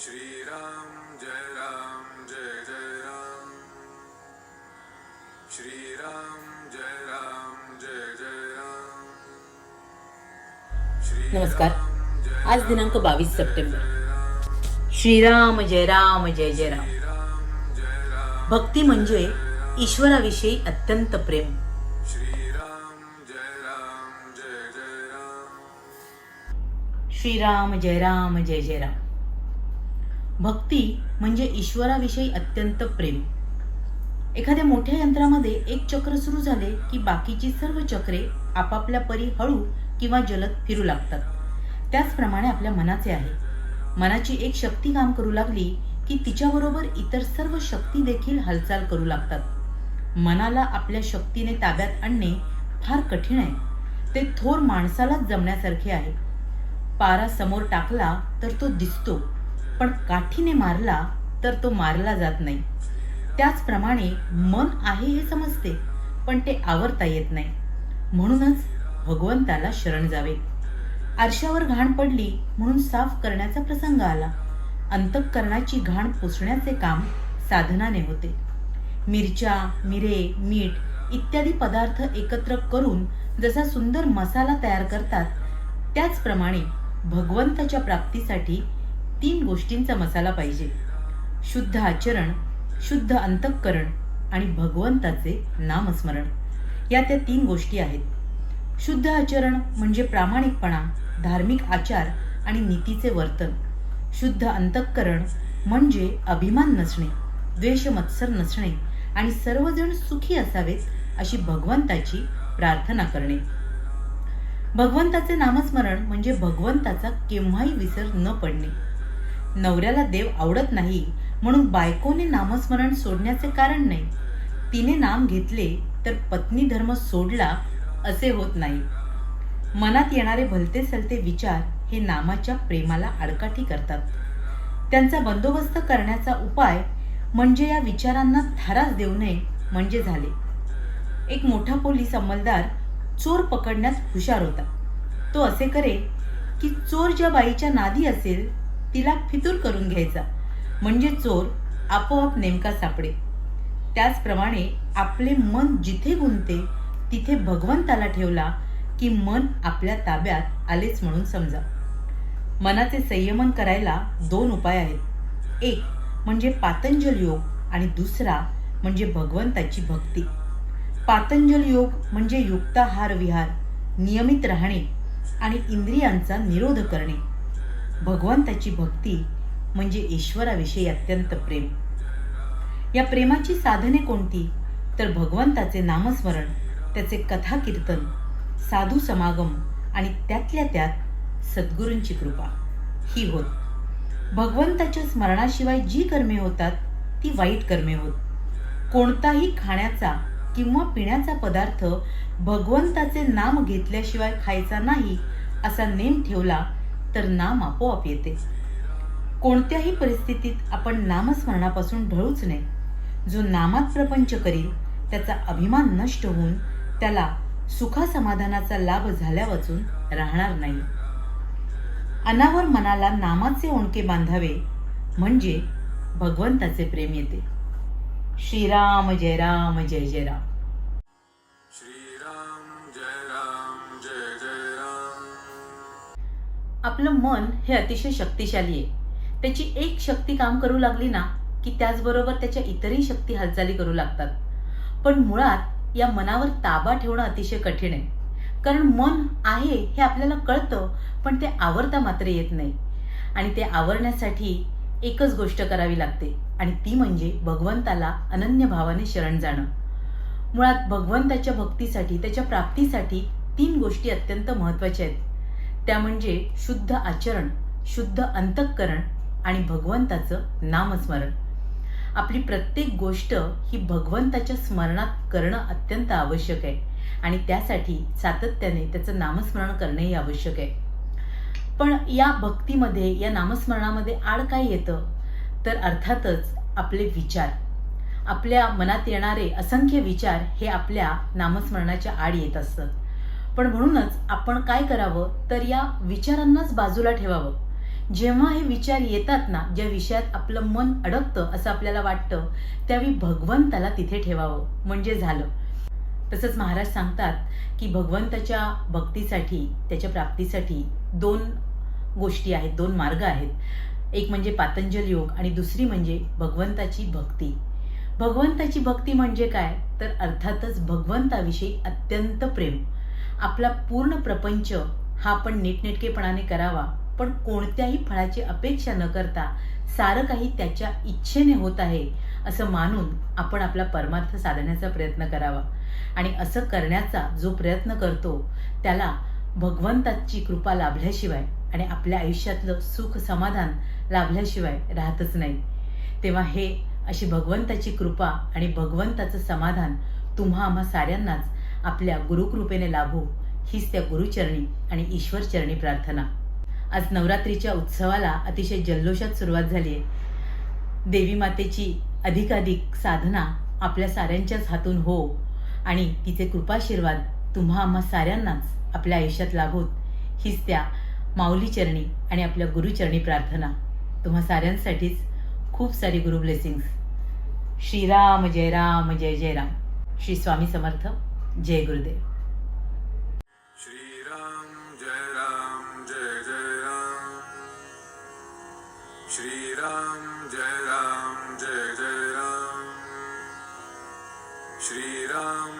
श्रीराम जय राम जय जय राम। श्रीराम जय राम जय जय राम। नमस्कार। आज दिनांक बावीस सप्टेंबर। श्रीराम जय राम जय जय राम। भक्ती म्हणजे ईश्वराविषयी अत्यंत प्रेम. श्रीराम जय राम जय जय राम. भक्ती म्हणजे ईश्वराविषयी अत्यंत प्रेम. एखाद्या मोठ्या यंत्रामध्ये एक चक्र सुरू झाले की बाकीची सर्व चक्रे आपापल्या परी हळू किंवा जलद फिरू लागतात. त्याचप्रमाणे आपल्या मनाचे आहे. मनाची एक शक्ती काम करू लागली की तिच्याबरोबर इतर सर्व शक्ती देखील हालचाल करू लागतात. मनाला आपल्या शक्तीने ताब्यात आणणे फार कठीण आहे. ते थोर माणसालाच जमण्यासारखे आहे. पारा समोर टाकला तर तो दिसतो. पण काठीने मारला तर तो मारला जात नाही. त्याचप्रमाणे मन आहे हे समजते पण ते आवरता येत नाही. म्हणूनच भगवंताला शरण जावे. आरशावर घाण पडली म्हणून साफ करण्याचा प्रसंग आला. अंतःकरणाची घाण पुसण्याचे काम साधनाने होते. मिरच्या मिरे मीठ इत्यादी पदार्थ एकत्र करून जसा सुंदर मसाला तयार करतात त्याचप्रमाणे भगवंताच्या प्राप्तीसाठी तीन गोष्टींचा मसाला पाहिजे. शुद्ध आचरण शुद्ध अंतःकरण आणि भगवंताचे नामस्मरण. या त्या तीन गोष्टी आहेत. शुद्ध आचरण म्हणजे प्रामाणिकपणा धार्मिक आचार आणि नीतीचे वर्तन. शुद्ध अंतःकरण म्हणजे अभिमान नसणे द्वेष मत्सर नसणे आणि सर्वजण सुखी असावेत अशी भगवंताची प्रार्थना करणे. भगवंताचे नामस्मरण म्हणजे भगवंताचा केव्हाही विसर न पडणे. नवऱ्याला देव आवडत नाही म्हणून बायकोने नामस्मरण सोडण्याचे कारण नाही. तिने नाम घेतले तर पत्नी धर्म सोडला असे होत नाही. मनात येणारे भलते सलते विचार हे नामाच्या प्रेमाला आडकाठी करतात. त्यांचा बंदोबस्त करण्याचा उपाय म्हणजे या विचारांना थारास देऊ नये म्हणजे झाले. एक मोठा पोलीस अंमलदार चोर पकडण्यात हुशार होता. तो असे करे की चोर ज्या बाईच्या नादी असेल तिला फितूर करून घ्यायचा. म्हणजे चोर आपोआप नेमका सापडे त्याचप्रमाणे आपले मन जिथे गुंते तिथे भगवंताला ठेवला की मन आपल्या ताब्यात आलेच म्हणून समजा. मनाचे संयमन करायला दोन उपाय आहेत. एक म्हणजे पातंजल योग आणि दुसरा म्हणजे भगवंताची भक्ती. पातंजल योग म्हणजे युक्ताहार विहार नियमित राहणे आणि इंद्रियांचा निरोध करणे. भगवंताची भक्ती म्हणजे ईश्वराविषयी अत्यंत प्रेम. या प्रेमाची साधने कोणती? तर भगवंताचे नामस्मरण त्याचे कथा कीर्तन साधू समागम आणि त्यातल्या त्यात सद्गुरूंची कृपा. ही होत. भगवंताच्या स्मरणाशिवाय जी कर्मे होतात ती वाईट कर्मे होत. कोणताही खाण्याचा किंवा पिण्याचा पदार्थ भगवंताचे नाम घेतल्याशिवाय खायचा नाही असा नेम ठेवला तर नाम आपोआप येते. कोणत्याही परिस्थितीत आपण नामस्मरणापासून ढळूच नये. जो नामात प्रपंच करील त्याचा अभिमान नष्ट होऊन त्याला सुखासमाधानाचा लाभ झाल्या वाचून राहणार नाही. अनावर मनाला नामाचे ओणके बांधावे म्हणजे भगवंताचे प्रेम येते. श्रीराम जय राम जय जय राम. आपलं मन हे अतिशय शक्तिशाली आहे. त्याची एक शक्ती काम करू लागली ना की त्याचबरोबर त्याच्या इतरही शक्ती हालचाली करू लागतात. पण मुळात या मनावर ताबा ठेवणं अतिशय कठीण आहे. कारण मन आहे हे आपल्याला कळतं पण ते आवरता मात्र येत नाही. आणि ते आवरण्यासाठी एकच गोष्ट करावी लागते आणि ती म्हणजे भगवंताला अनन्य भावाने शरण जाणं. मुळात भगवंताच्या भक्तीसाठी त्याच्या प्राप्तीसाठी तीन गोष्टी अत्यंत महत्त्वाच्या आहेत. त्या म्हणजे शुद्ध आचरण शुद्ध अंतःकरण आणि भगवंताचं नामस्मरण. आपली प्रत्येक गोष्ट ही भगवंताच्या स्मरणात करणं अत्यंत आवश्यक आहे आणि त्यासाठी सातत्याने त्याचं नामस्मरण करणंही आवश्यक आहे. पण या भक्तीमध्ये या नामस्मरणामध्ये आड काय येतं? तर अर्थातच आपले विचार. आपल्या मनात येणारे असंख्य विचार हे आपल्या नामस्मरणाच्या आड येत असतात. पण म्हणूनच आपण काय करावं? तर या विचारांनाच बाजूला ठेवावं. जेव्हा हे विचार येतात ना ज्या विषयात आपलं मन अडकतं असं आपल्याला वाटतं त्यावेळी भगवंताला तिथे ठेवावं. म्हणजे झालं. तसंच महाराज सांगतात की भगवंताच्या भक्तीसाठी त्याच्या प्राप्तीसाठी दोन गोष्टी आहेत दोन मार्ग आहेत. एक म्हणजे पातंजल योग आणि दुसरी म्हणजे भगवंताची भक्ती. भगवंताची भक्ती म्हणजे काय? तर अर्थातच भगवंताविषयी अत्यंत प्रेम. आपला पूर्ण प्रपंच हा आपण नीटनेटकेपणाने करावा. पण कोणत्याही फळाची अपेक्षा न करता सारं काही त्याच्या इच्छेने होत आहे असं मानून आपण आपला परमार्थ साधण्याचा प्रयत्न करावा. आणि असं करण्याचा जो प्रयत्न करतो त्याला भगवंताची कृपा लाभल्याशिवाय आणि आपल्या आयुष्यातलं सुख समाधान लाभल्याशिवाय राहतच नाही. तेव्हा हे अशी भगवंताची कृपा आणि भगवंताचं समाधान तुम्हा आम्हा साऱ्यांनाच आपल्या गुरुकृपेने लाभो. हीच त्या गुरुचरणी आणि ईश्वरचरणी प्रार्थना. आज नवरात्रीच्या उत्सवाला अतिशय जल्लोषात सुरुवात झाली आहे. देवी मातेची अधिकाधिक साधना आपल्या साऱ्यांच्याच हातून हो आणि तिचे कृपाशीर्वाद तुम्हा आम्हा साऱ्यांनाच आपल्या आयुष्यात लाभोत. हीच त्या माऊलीचरणी आणि आपल्या गुरुचरणी प्रार्थना. तुम्हा साऱ्यांसाठीच खूप सारी गुरु ब्लेसिंग्स. श्रीराम जय राम जय जय राम. श्री स्वामी समर्थ. जय गुरुदेव श्रीराम जय राम जय जय राम श्रीराम जय राम जय जय राम श्रीराम